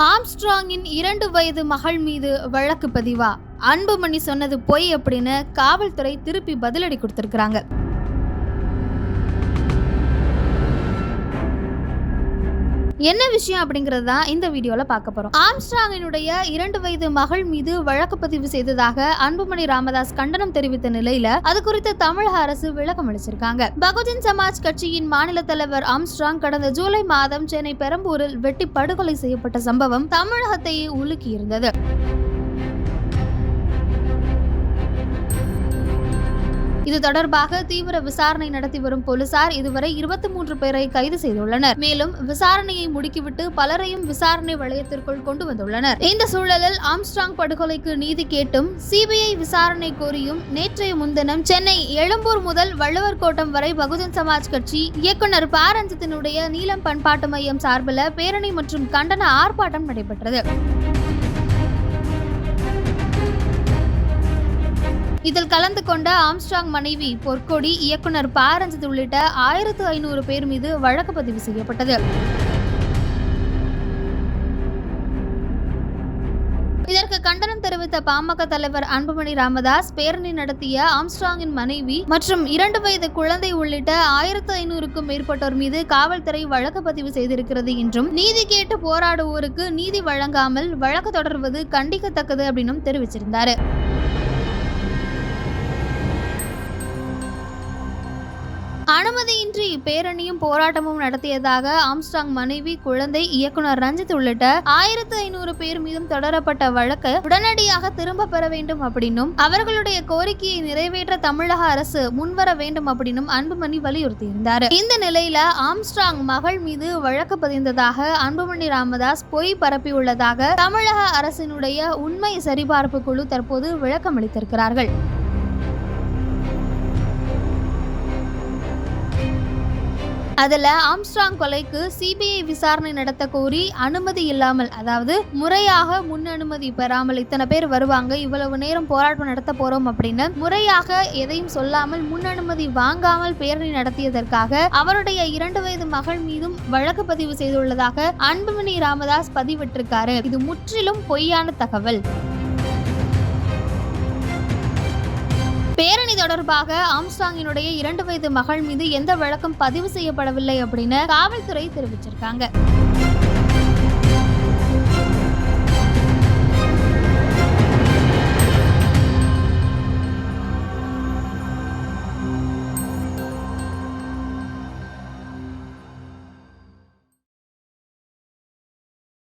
ஆம்ஸ்ட்ராங்கின் இரண்டு வயது மகள் மீது வழக்கு பதிவா? அன்புமணி சொன்னது பொய் அப்படின்னு காவல்துறை திருப்பி பதிலடி கொடுத்துருக்குறாங்க. என்ன விஷயம் அப்படிங்கிறது தான் இந்த வீடியோவில் பார்க்க போகிறோம் ஆம்ஸ்ட்ராங்கினுடைய இரண்டு வயது மகள் மீது வழக்கு பதிவு செய்ததாக அன்புமணி ராமதாஸ் கண்டனம் தெரிவித்த நிலையில அது குறித்து தமிழக அரசு விளக்கம் அளிச்சிருக்காங்க. பகுஜன் சமாஜ் கட்சியின் மாநில தலைவர் ஆம்ஸ்ட்ராங் கடந்த ஜூலை மாதம் சென்னை பெரம்பூரில் வெட்டி படுகொலை செய்யப்பட்ட சம்பவம் தமிழகத்தையே உலுக்கி இது தொடர்பாக தீவிர விசாரணை நடத்தி வரும் போலீசார் இதுவரை இருபத்தி மூன்று பேரை கைது செய்துள்ளனர். மேலும் விசாரணையை முடுக்கிவிட்டு பலரையும் விசாரணை வளையத்திற்குள் கொண்டு வந்துள்ளனர். இந்த சூழலில் ஆம்ஸ்ட்ராங் படுகொலைக்கு நீதி கேட்டும் சிபிஐ விசாரணை கோரியும் நேற்றைய முன்தினம் சென்னை எழும்பூர் முதல் வள்ளுவர் கோட்டம் வரை பகுஜன் சமாஜ் கட்சி இயக்குனர் பாரஞ்சத்தினுடைய நீலம் பண்பாட்டு மையம் சார்பில் பேரணி மற்றும் கண்டன ஆர்ப்பாட்டம் நடைபெற்றது. இதில் கலந்து கொண்ட ஆம்ஸ்ட்ராங் மனைவி பொற்கொடி இயக்குனர் பாரஞ்சித் உள்ளிட்ட ஆயிரத்து ஐநூறு பேர் மீது வழக்கு பதிவு செய்யப்பட்டது. இதற்கு கண்டனம் தெரிவித்த பாமக தலைவர் அன்புமணி ராமதாஸ் பேரணி நடத்திய ஆம்ஸ்ட்ராங்கின் மனைவி மற்றும் இரண்டு வயது குழந்தை உள்ளிட்ட ஆயிரத்து ஐநூறுக்கும் மேற்பட்டோர் மீது காவல்துறை வழக்கு பதிவு செய்திருக்கிறது என்றும் நீதி கேட்டு போராடுவோருக்கு நீதி வழங்காமல் வழக்கு தொடர்வது கண்டிக்கத்தக்கது அப்படின்னும் தெரிவிச்சிருந்தாரு. அனுமதியின்றி பேரணியும் போராட்டமும் நடத்தியதாக ஆம்ஸ்டாங் மனைவி குழந்தை இயக்குனர் ரஞ்சித் உள்ளிட்ட ஆயிரத்து ஐநூறு பேர் மீதும் தொடரப்பட்ட வழக்கு உடனடியாக திரும்ப பெற வேண்டும் அப்படின்னும் அவர்களுடைய கோரிக்கையை நிறைவேற்ற தமிழக அரசு முன்வர வேண்டும் அப்படின்னும் அன்புமணி வலியுறுத்தியிருந்தார். இந்த நிலையில ஆம்ஸ்டாங் மகள் மீது வழக்கு பதிந்ததாக அன்புமணி ராமதாஸ் பொய் பரப்பியுள்ளதாக தமிழக அரசினுடைய உண்மை சரிபார்ப்பு குழு தற்போது விளக்கம் அதுல ஆம்ஸ்ட்ராங் கொலைக்கு சிபிஐ விசாரணை நடத்த கோரி அனுமதி இல்லாமல் அதாவது முறையாக முன் அனுமதி பெறாமல் இத்தனை பேர் வருவாங்க இவ்வளவு நேரம் போராட்டம் நடத்த போறோம் அப்படின்னு முறையாக எதையும் சொல்லாமல் முன் அனுமதி வாங்காமல் பேரணி நடத்தியதற்காக அவருடைய இரண்டு வயது மகள் மீதும் வழக்கு பதிவு செய்துள்ளதாக அன்புமணி ராமதாஸ் பதிவிட்டிருக்காரு. இது முற்றிலும் பொய்யான தகவல். பேரணி தொடர்பாக ஆம்ஸ்டாங்கினுடைய இரண்டு வயது மகள் மீது எந்த வழக்கம் பதிவு செய்யப்படவில்லை அப்படின்னு காவல்துறை தெரிவிச்சிருக்காங்க.